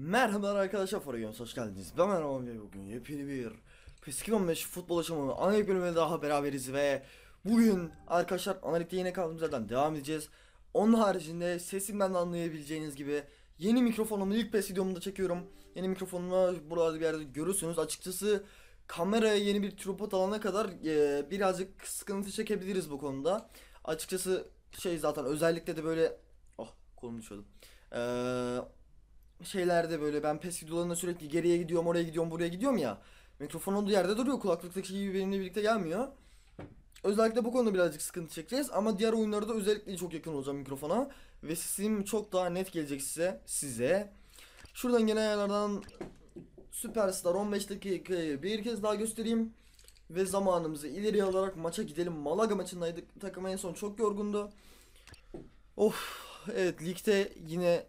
Merhaba arkadaşlar Fora Games hoş geldiniz. Ben Merhaba ve bugün yepyeni bir PES 2015 futbol aşımı ana bölümüne daha beraberiz ve bugün arkadaşlar analitikte yine kaldığımız yerden devam edeceğiz. Onun haricinde sesimden de anlayabileceğiniz gibi yeni mikrofonumu ilk PES videomda çekiyorum. Yeni mikrofonumu buralarda bir yerde görürsünüz. Açıkçası kameraya yeni bir tripod alana kadar e, birazcık sıkıntı çekebiliriz bu konuda. Açıkçası şey zaten özellikle de böyle oh kolum düşüyordu. Eee şeylerde böyle ben pes videolarında sürekli geriye gidiyorum oraya gidiyorum buraya gidiyorum ya. Mikrofon olduğu yerde duruyor kulaklıktaki gibi benimle birlikte gelmiyor. Özellikle bu konuda birazcık sıkıntı çekeceğiz ama diğer oyunlarda özellikle çok yakın olacağım mikrofona ve sesim çok daha net gelecek size. size. Şuradan gene ayarlardan Superstar 15 dakikayı bir kez daha göstereyim ve zamanımızı ileriye alarak maça gidelim. Malaga maçındaydık. Takım en son çok yorgundu. Of evet ligde yine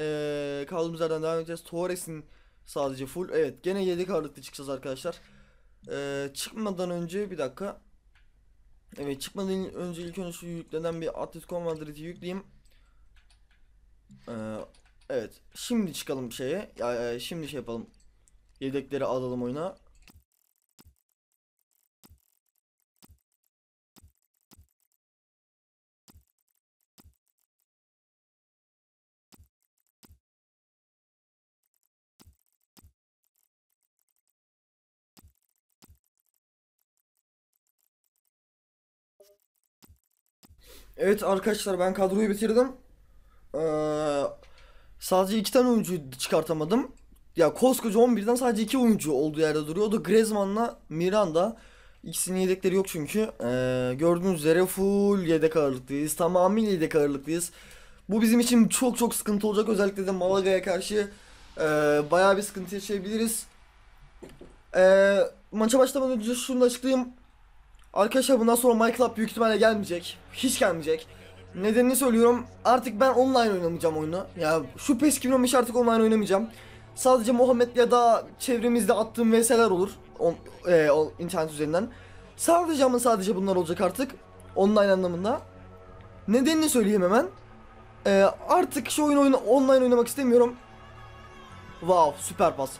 ee, kaldığımız yerden devam edeceğiz. Torres'in sadece full. Evet gene 7 ağırlıklı çıkacağız arkadaşlar. Ee, çıkmadan önce bir dakika. Evet çıkmadan önce ilk önce şu yüklenen bir Atletico Madrid'i yükleyeyim. Ee, evet şimdi çıkalım şeye. Ya, şimdi şey yapalım. Yedekleri alalım oyuna. Evet arkadaşlar ben kadroyu bitirdim. Ee, sadece iki tane oyuncu çıkartamadım. Ya koskoca 11'den sadece iki oyuncu olduğu yerde duruyor. O da Griezmann'la Miranda. İkisinin yedekleri yok çünkü. Ee, gördüğünüz üzere full yedek ağırlıklıyız. Tamamıyla yedek ağırlıklıyız. Bu bizim için çok çok sıkıntı olacak. Özellikle de Malaga'ya karşı e, bayağı bir sıkıntı yaşayabiliriz. E, maça başlamadan önce şunu da açıklayayım. Arkadaşlar bundan sonra Club büyük ihtimalle gelmeyecek. Hiç gelmeyecek. Nedenini söylüyorum. Artık ben online oynamayacağım oyunu. Ya şu PES 2015 artık online oynamayacağım. Sadece Muhammed ya da çevremizde attığım vs'ler olur. On, e, o, internet üzerinden. Sadece ama sadece bunlar olacak artık. Online anlamında. Nedenini söyleyeyim hemen. E, artık şu oyunu oyna, online oynamak istemiyorum. Wow süper pas.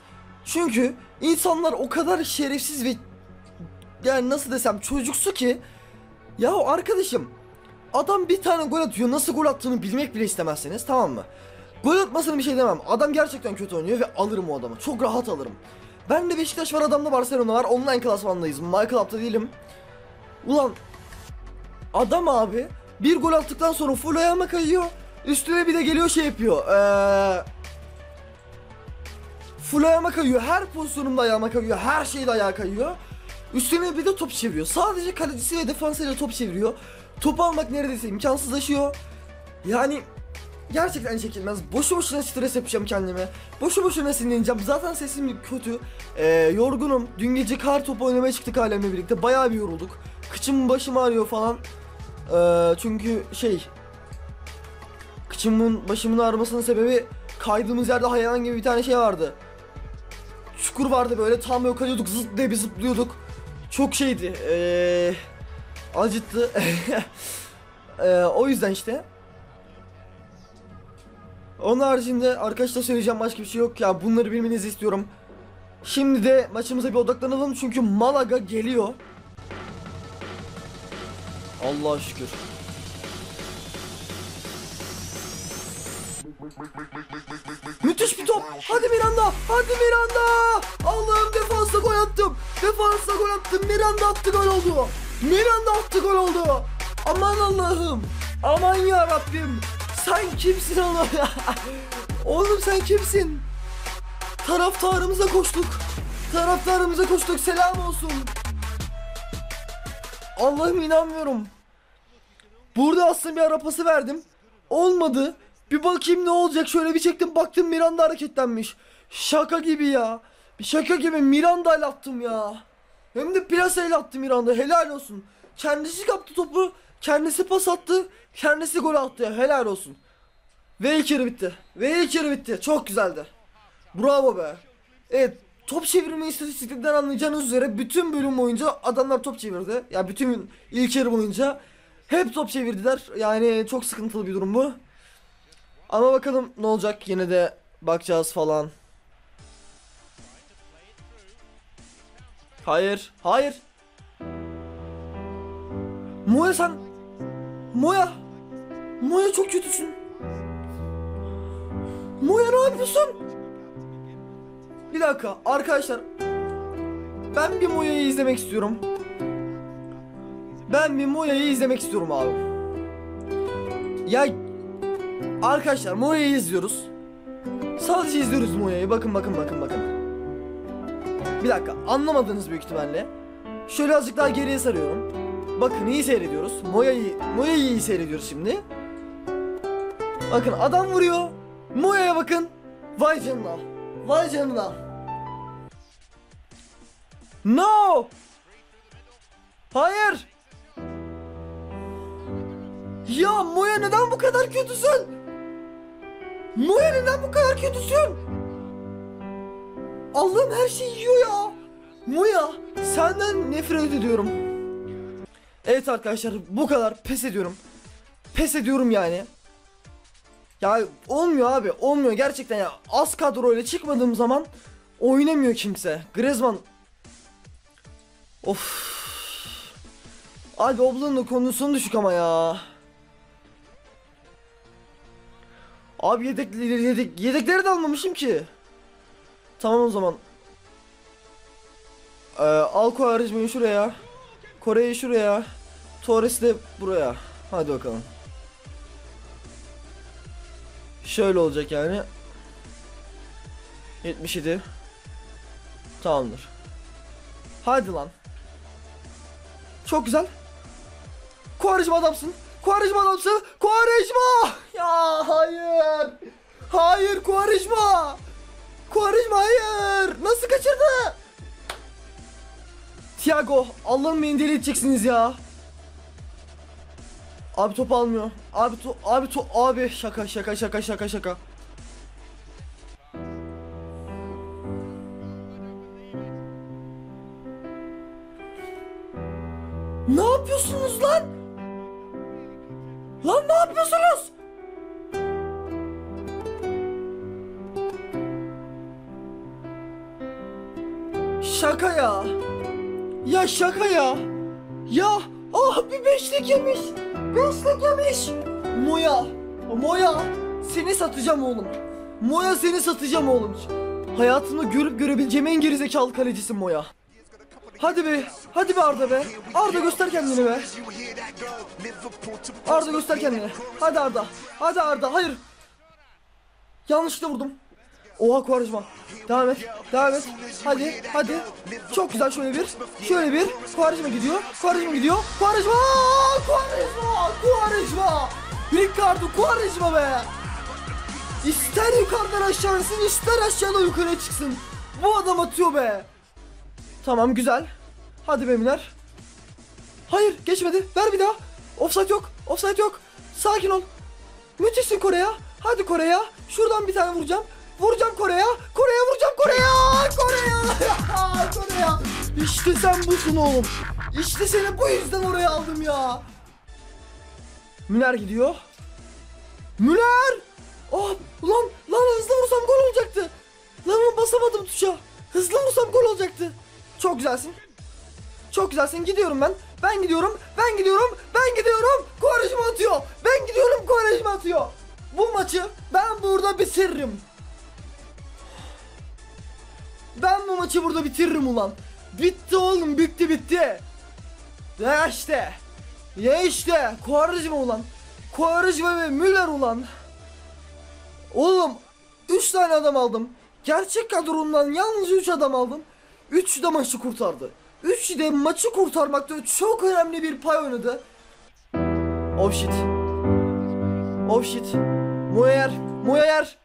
Çünkü insanlar o kadar şerefsiz ve yani nasıl desem çocuksu ki ya arkadaşım adam bir tane gol atıyor nasıl gol attığını bilmek bile istemezseniz tamam mı? Gol atmasını bir şey demem. Adam gerçekten kötü oynuyor ve alırım o adamı. Çok rahat alırım. Ben de Beşiktaş var adamda Barcelona var. Online klasmandayız. My Club'da değilim. Ulan adam abi bir gol attıktan sonra full ayağıma kayıyor. Üstüne bir de geliyor şey yapıyor. Eee Full ayağıma kayıyor. Her pozisyonumda ayağıma kayıyor. Her şeyde ayağa kayıyor. Üstüne bir de top çeviriyor. Sadece kalecisi ve defansıyla top çeviriyor. Top almak neredeyse imkansızlaşıyor. Yani gerçekten çekilmez. Boşu boşuna stres yapacağım kendime. Boşu boşuna sinirleneceğim. Zaten sesim kötü. Ee, yorgunum. Dün gece kar topu oynamaya çıktık alemle birlikte. Bayağı bir yorulduk. Kıçım başım ağrıyor falan. Ee, çünkü şey... Kıçımın başımın ağrımasının sebebi kaydığımız yerde hayvan gibi bir tane şey vardı. Çukur vardı böyle tam yok kalıyorduk zıt diye bir zıplıyorduk. Çok şeydi. Ee, acıttı. ee, o yüzden işte. Onun haricinde arkadaşlar söyleyeceğim başka bir şey yok ya bunları bilmenizi istiyorum. Şimdi de maçımıza bir odaklanalım çünkü Malaga geliyor. Allah'a şükür. Müthiş bir top. Hadi Miranda. Hadi Miranda. Allah'ım defansa gol attım. Defansa gol attım. Miranda attı gol oldu. Miranda attı gol oldu. Aman Allah'ım. Aman ya Rabbim. Sen kimsin oğlum? oğlum sen kimsin? Taraftarımıza koştuk. Taraftarımıza koştuk. Selam olsun. Allah'ım inanmıyorum. Burada aslında bir arapası verdim. Olmadı. Bir bakayım ne olacak şöyle bir çektim baktım Miranda hareketlenmiş. Şaka gibi ya. Şaka gibi Miranda ile attım ya. Hem de plasayla attı Miranda helal olsun. Kendisi kaptı topu. Kendisi pas attı. Kendisi gol attı ya helal olsun. Ve ilk bitti. Ve ilk bitti. Çok güzeldi. Bravo be. Evet top çevirme istatistiklerinden anlayacağınız üzere bütün bölüm boyunca adamlar top çevirdi. Ya yani bütün ilk yarı boyunca hep top çevirdiler. Yani çok sıkıntılı bir durum bu. Ama bakalım ne olacak yine de bakacağız falan. Hayır, hayır. Moya sen Moya Moya çok kötüsün. Moya ne yapıyorsun? Bir dakika arkadaşlar. Ben bir Moya'yı izlemek istiyorum. Ben bir Moya'yı izlemek istiyorum abi. Ya arkadaşlar Moya'yı izliyoruz. Sadece izliyoruz Moya'yı. Bakın bakın bakın bakın. Bir dakika anlamadınız büyük ihtimalle. Şöyle azıcık daha geriye sarıyorum. Bakın iyi seyrediyoruz. Moya'yı Moya'yı iyi seyrediyoruz şimdi. Bakın adam vuruyor. Moya'ya bakın. Vay canına. Vay canına. No! Hayır! Ya Moya neden bu kadar kötüsün? Moya neden bu kadar kötüsün? Allah'ım her şeyi yiyor ya. Moya senden nefret ediyorum. Evet arkadaşlar bu kadar pes ediyorum. Pes ediyorum yani. Ya olmuyor abi olmuyor gerçekten ya az kadroyla çıkmadığım zaman oynamıyor kimse. Griezmann Of. Abi Oblak'ın da kondisyonu düşük ama ya. Abi yedekleri yedek yedekleri de almamışım ki. Tamam o zaman. Ee, al Quaresma'yı şuraya. Kore'yi şuraya. Torres'i de buraya. Hadi bakalım. Şöyle olacak yani. 77. Tamamdır. Hadi lan. Çok güzel. Kuarejma adamsın. Kuarejma adamsın. Kuarejma! Ya hayır. Hayır Kuarejma. Kuarejma hayır. Nasıl kaçırdı? Thiago Allah'ım beni deli edeceksiniz ya. Abi top almıyor. Abi to abi to abi şaka şaka şaka şaka şaka. Ne yapıyorsunuz lan? Lan ne yapıyorsunuz? Şaka ya. Ya şaka ya. Ya ah bir beşlik yemiş. Beşlik yemiş. Moya. Moya. Seni satacağım oğlum. Moya seni satacağım oğlum. Hayatımda görüp görebileceğim en gerizekalı kalecisin Moya. Hadi be. Hadi be Arda be. Arda göster kendini be. Arda göster kendini. Hadi Arda. Hadi Arda. Hayır. Yanlışlıkla vurdum. Oha Kuvarajma. Devam et. Devam et. Hadi. Hadi. Çok güzel şöyle bir. Şöyle bir. Kuvarajma gidiyor. Kuvarajma gidiyor. Kuvarajma. Kuvarajma. Kuvarajma. Ricardo Kuvarajma be. İster yukarıdan aşağı insin ister aşağıdan yukarı çıksın. Bu adam atıyor be. Tamam güzel. Hadi be. Hayır geçmedi. Ver bir daha. Offside yok. Offside yok. Sakin ol. Müthişsin Kore'ya. Hadi Kore'ya. Şuradan bir tane vuracağım. Vuracağım Kore'ya. Kore'ye vuracağım Kore'ya. Kore'ya. Kore'ya. İşte sen busun oğlum. İşte seni bu yüzden oraya aldım ya. Müner gidiyor. Müner. Oh lan lan hızlı vursam gol olacaktı. Lan basamadım tuşa. Hızlı vursam gol olacaktı. Çok güzelsin. Çok güzelsin. Gidiyorum ben. Ben gidiyorum. Ben gidiyorum. Ben gidiyorum. Kovarajma atıyor. Ben gidiyorum. Kovarajma atıyor. Bu maçı ben burada bitiririm. Ben bu maçı burada bitiririm ulan. Bitti oğlum. Bitti bitti. Ya işte. Ya işte. Kovarajma ulan. Kovarajma ve Müller ulan. Oğlum 3 tane adam aldım. Gerçek kadrondan yalnız 3 adam aldım. 3 de maçı kurtardı. 3 de maçı kurtarmakta çok önemli bir pay oynadı. Oh shit. Oh shit. Moyer. Moyer.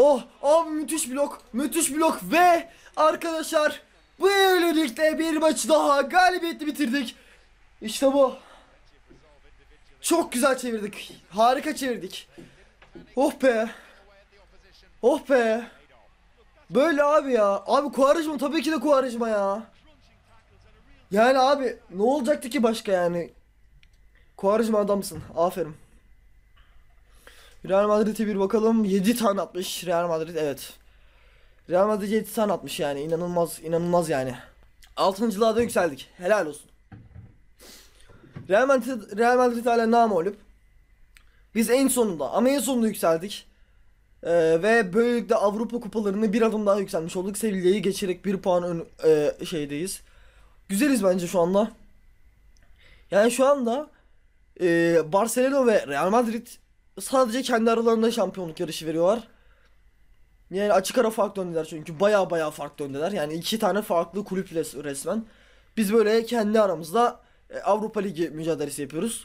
Oh, abi müthiş blok. Müthiş blok ve arkadaşlar bu öylelikle bir maçı daha galibiyetli bitirdik. İşte bu. Çok güzel çevirdik. Harika çevirdik. Oh be. Oh be. Böyle abi ya. Abi Kuvarajma tabii ki de Kuvarajma ya. Yani abi ne olacaktı ki başka yani? Kuvarajma adamsın. Aferin. Real Madrid'e bir bakalım. 7 tane atmış Real Madrid evet. Real Madrid 7 tane atmış yani inanılmaz inanılmaz yani. Altıncılığa da yükseldik. Helal olsun. Real Madrid, Real Madrid hala namağlup. Biz en sonunda ama en sonunda yükseldik. Ee, ve böylelikle Avrupa kupalarını bir adım daha yükselmiş olduk. Sevilla'yı geçerek bir puan ön, e, şeydeyiz. Güzeliz bence şu anda. Yani şu anda e, Barcelona ve Real Madrid sadece kendi aralarında şampiyonluk yarışı veriyorlar. Yani açık ara fark döndüler çünkü baya baya fark döndüler. Yani iki tane farklı kulüp res- resmen. Biz böyle kendi aramızda e, Avrupa Ligi mücadelesi yapıyoruz.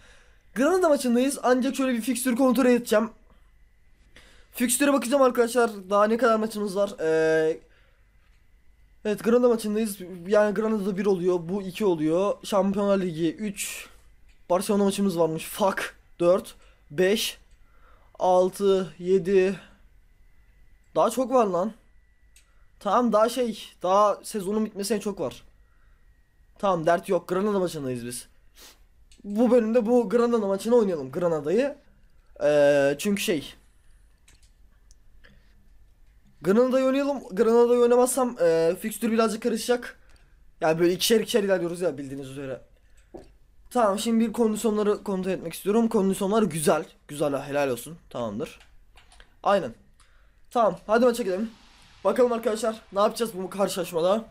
Granada maçındayız ancak şöyle bir fikstür kontrol edeceğim. Fikstüre bakacağım arkadaşlar. Daha ne kadar maçımız var. Ee, evet Granada maçındayız. Yani Granada'da 1 oluyor. Bu 2 oluyor. Şampiyonlar Ligi 3. Barcelona maçımız varmış. Fuck 4. 5. 6. 7. Daha çok var lan. Tamam daha şey. Daha sezonun bitmesine çok var. Tamam dert yok. Granada maçındayız biz. Bu bölümde bu Granada maçını oynayalım. Granada'yı. Ee, çünkü şey. Granada'yı oynayalım. Granada'yı oynamazsam e, fikstür birazcık karışacak. Yani böyle ikişer ikişer ilerliyoruz ya bildiğiniz üzere. Tamam şimdi bir kondisyonları kontrol etmek istiyorum. Kondisyonlar güzel. Güzel helal olsun. Tamamdır. Aynen. Tamam hadi maça gidelim. Bakalım arkadaşlar ne yapacağız bu karşılaşmada.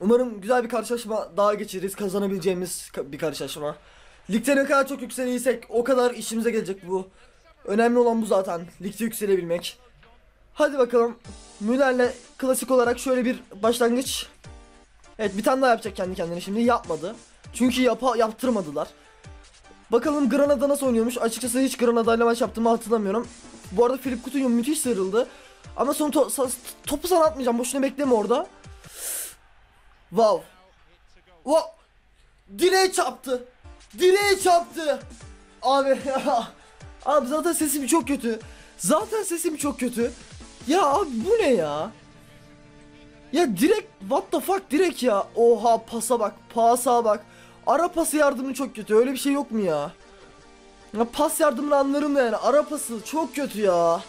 Umarım güzel bir karşılaşma daha geçiririz. Kazanabileceğimiz ka- bir karşılaşma. Ligde ne kadar çok yükselirsek o kadar işimize gelecek bu. Önemli olan bu zaten. Ligde yükselebilmek. Hadi bakalım. Müller'le klasik olarak şöyle bir başlangıç. Evet bir tane daha yapacak kendi kendine şimdi yapmadı. Çünkü yapa yaptırmadılar. Bakalım Granada nasıl oynuyormuş. Açıkçası hiç Granada ile maç yaptığımı hatırlamıyorum. Bu arada Filip Coutinho müthiş sıyrıldı. Ama son to- topu sana atmayacağım. Boşuna bekleme orada. Wow. Wow. Direğe çarptı. Direğe çarptı. Abi Abi zaten sesim çok kötü. Zaten sesim çok kötü. Ya abi bu ne ya? Ya direkt what the fuck direkt ya. Oha pasa bak. Pasa bak. Ara pası yardımı çok kötü. Öyle bir şey yok mu ya? Ya pas yardımını anlarım da yani. Ara pası çok kötü ya.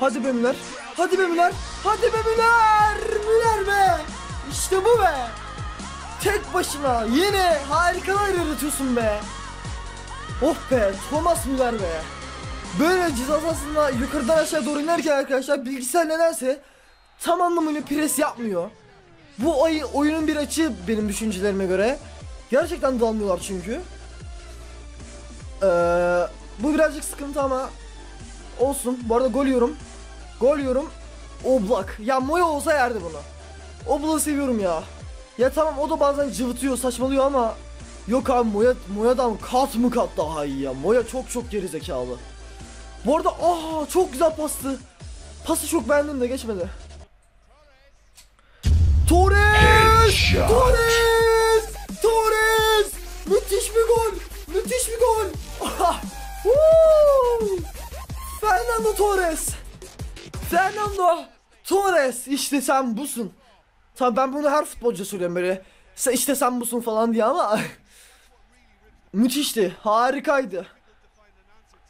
Hadi be Müller. Hadi be Müller. Hadi be Müller. Müller be. İşte bu be. Tek başına yine harikalar yaratıyorsun be. Oh be Thomas Müller be. Böyle ceza sahasında yukarıdan aşağı doğru inerken arkadaşlar bilgisayar nedense tam anlamıyla pres yapmıyor. Bu ay oyunun bir açığı benim düşüncelerime göre. Gerçekten dalmıyorlar çünkü. Ee, bu birazcık sıkıntı ama olsun. Bu arada gol yiyorum. Gol yiyorum. Oblak. Ya Moya olsa yerdi bunu. Oblak'ı seviyorum ya. Ya tamam o da bazen cıvıtıyor saçmalıyor ama Yok abi Moya, Moya'dan kat mı kat daha iyi ya. Moya çok çok gerizekalı. Bu arada aa çok güzel pastı. Pası çok beğendim de geçmedi. Torres! Torres! Torres! Müthiş bir gol! Müthiş bir gol! Fernando Torres! Fernando Torres! İşte sen busun. Tabii ben bunu her futbolcuya söylüyorum böyle. Sen işte sen busun falan diye ama müthişti. Harikaydı.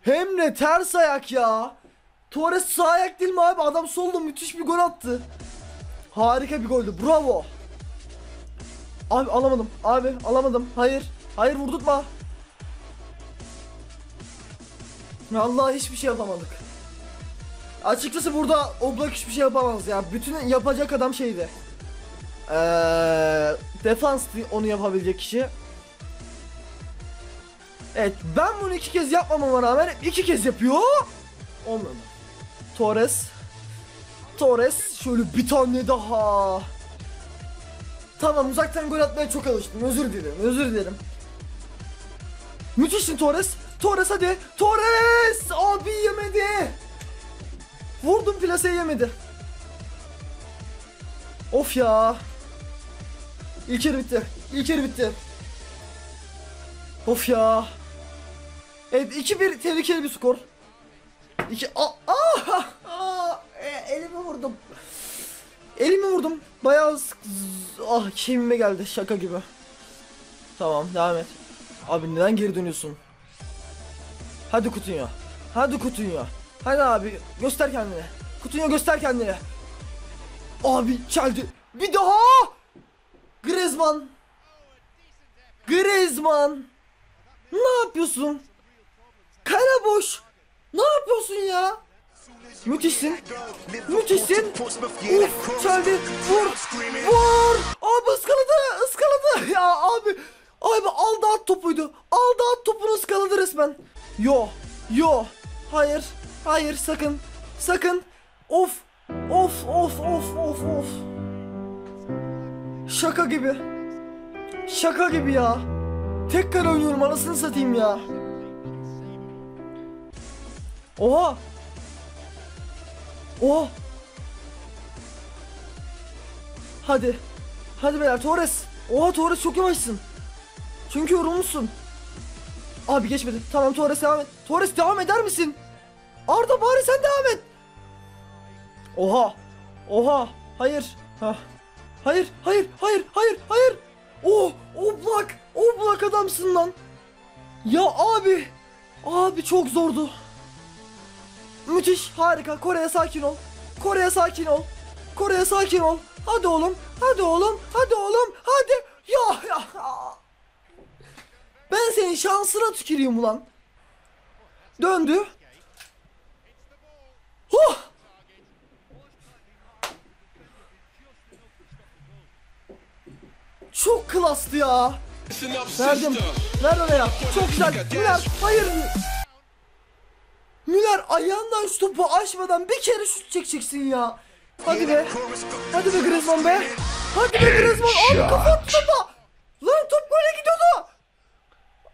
Hem de ters ayak ya. Torres sağ ayak değil mi abi? Adam solda müthiş bir gol attı. Harika bir goldü. Bravo. Abi alamadım. Abi alamadım. Hayır. Hayır vurdurtma. Vallahi hiçbir şey yapamadık. Açıkçası burada Oblak hiçbir şey yapamaz ya. Bütün yapacak adam şeydi. Ee, defans onu yapabilecek kişi. Evet ben bunu iki kez yapmamama rağmen iki kez yapıyor. Olmadı. Torres. Torres şöyle bir tane daha. Tamam uzaktan gol atmaya çok alıştım. Özür dilerim. Özür dilerim. Müthişsin Torres. Torres hadi. Torres! Abi yemedi. Vurdum plaseyi yemedi. Of ya. İlk yarı bitti. İlk yarı bitti. Of ya. Evet 2-1 tehlikeli bir skor. 2 Aa, aa, aa, e, elimi vurdum. Elimi vurdum. Bayağı sık- ah kemime geldi şaka gibi. Tamam devam et. Abi neden geri dönüyorsun? Hadi Kutunya. Hadi Kutunya. Hadi abi göster kendini. Kutunya göster kendini. Abi geldi. Bir daha. Griezmann. Griezmann. Ne yapıyorsun? Kara boş. Ne yapıyorsun ya? Müthişsin. Müthişsin. Uf geldi. Vur. Vur. Abi ıskaladı. ıskaladı. Ya abi. Abi aldı at topuydu. Aldı at topunu ıskaladı resmen. Yo. Yo. Hayır. Hayır sakın. Sakın. Of. Of of of of of. Şaka gibi. Şaka gibi ya. Tek kare oynuyorum anasını satayım ya. Oha. Oha. Hadi. Hadi beyler Torres. Oha Torres çok yavaşsın. Çünkü yorulmuşsun. Abi geçmedi. Tamam Torres devam et. Torres devam eder misin? Arda bari sen devam et. Oha. Oha. Hayır. Hah. Hayır, hayır, hayır, hayır, hayır. Oh, Oblak, Oblak adamsın lan. Ya abi, abi çok zordu. Müthiş, harika. Kore'ye sakin ol. Kore'ye sakin ol. Kore'ye sakin ol. Hadi oğlum, hadi oğlum, hadi oğlum, hadi. Ya, ya. Ben senin şansına tüküreyim ulan. Döndü. Oh! Çok klastı ya. Verdim. Ver oraya. Çok güzel. Müller hayır. Ayağından şu topu açmadan bir kere şut çekeceksin ya. Hadi be. Hadi be Griezmann be. Hadi be Griezmann. Abi kafa attı topa. Lan top böyle gidiyordu.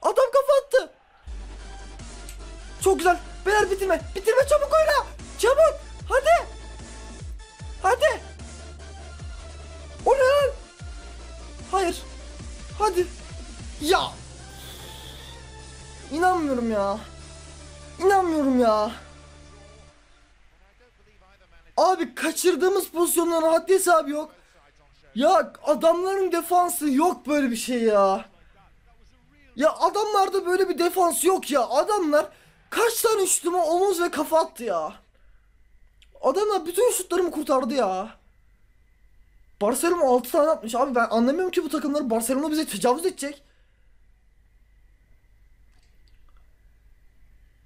Adam kafa attı. Çok güzel. Beyler bitirme. Bitirme çabuk oyna. Çabuk. Hadi. Hadi. O ne lan? Hayır. Hadi. Ya. İnanmıyorum ya. İnanmıyorum ya. Abi kaçırdığımız pozisyonların haddi hesabı yok. Ya adamların defansı yok böyle bir şey ya. Ya adamlarda böyle bir defans yok ya. Adamlar kaç tane şutuma omuz ve kafa attı ya. Adamlar bütün şutlarımı kurtardı ya. Barcelona 6 tane atmış. Abi ben anlamıyorum ki bu takımları Barcelona bize tecavüz edecek.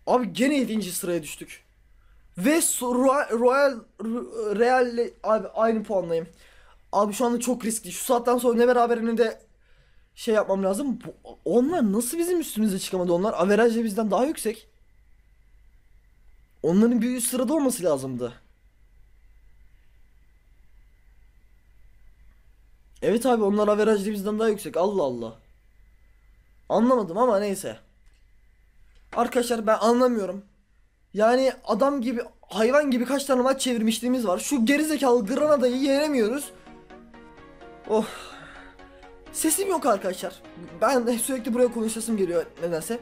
Abi gene 7. sıraya düştük. Ve Royal, Royal R- Real'le abi aynı puandayım. Abi şu anda çok riskli. Şu saatten sonra ne beraber ne de şey yapmam lazım. Bu- onlar nasıl bizim üstümüze çıkamadı onlar? Averajla bizden daha yüksek. Onların bir üst sırada olması lazımdı. Evet abi onlar averajlı bizden daha yüksek. Allah Allah. Anlamadım ama neyse. Arkadaşlar ben anlamıyorum. Yani adam gibi hayvan gibi kaç tane maç çevirmişliğimiz var. Şu gerizekalı Granada'yı yenemiyoruz. Oh. Sesim yok arkadaşlar. Ben sürekli buraya konuşasım geliyor nedense.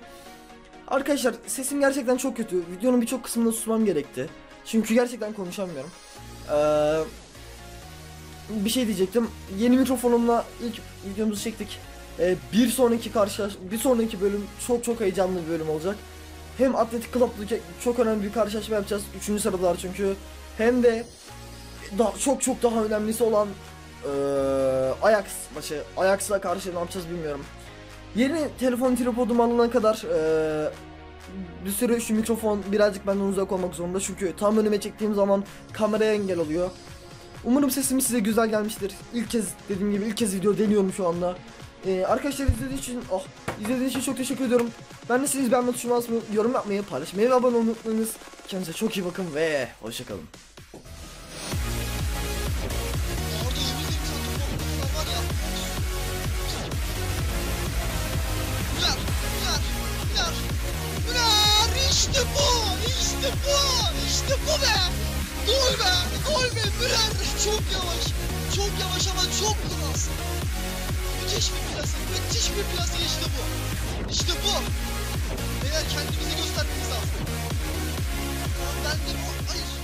Arkadaşlar sesim gerçekten çok kötü. Videonun birçok kısmında susmam gerekti. Çünkü gerçekten konuşamıyorum. Eee bir şey diyecektim. Yeni mikrofonumla ilk videomuzu çektik. Ee, bir sonraki karşılaş bir sonraki bölüm çok çok heyecanlı bir bölüm olacak. Hem Atletik Club'la çok önemli bir karşılaşma yapacağız. Üçüncü sıradalar çünkü. Hem de daha çok çok daha önemlisi olan eee Ajax maçı. Ajax'la karşı ne yapacağız bilmiyorum. Yeni telefon tripodum alana kadar eee bir süre şu mikrofon birazcık benden uzak olmak zorunda çünkü tam önüme çektiğim zaman kameraya engel oluyor. Umarım sesimiz size güzel gelmiştir. İlk kez dediğim gibi ilk kez video deniyorum şu anda. Ee, arkadaşlar izlediğiniz için oh izlediğiniz için çok teşekkür ediyorum. Ben de siz beğenme tuşuna yorum yapmayı, paylaşmayı ve abone olmayı unutmayınız. Kendinize çok iyi bakın ve hoşçakalın. İşte bu, işte bu, işte bu be. Gol be, gol be Müller. Çok yavaş, çok yavaş ama çok klas. Müthiş bir plase, müthiş bir plase işte bu. İşte bu. Eğer kendimizi göstermemiz lazım. Ben de o, hayır.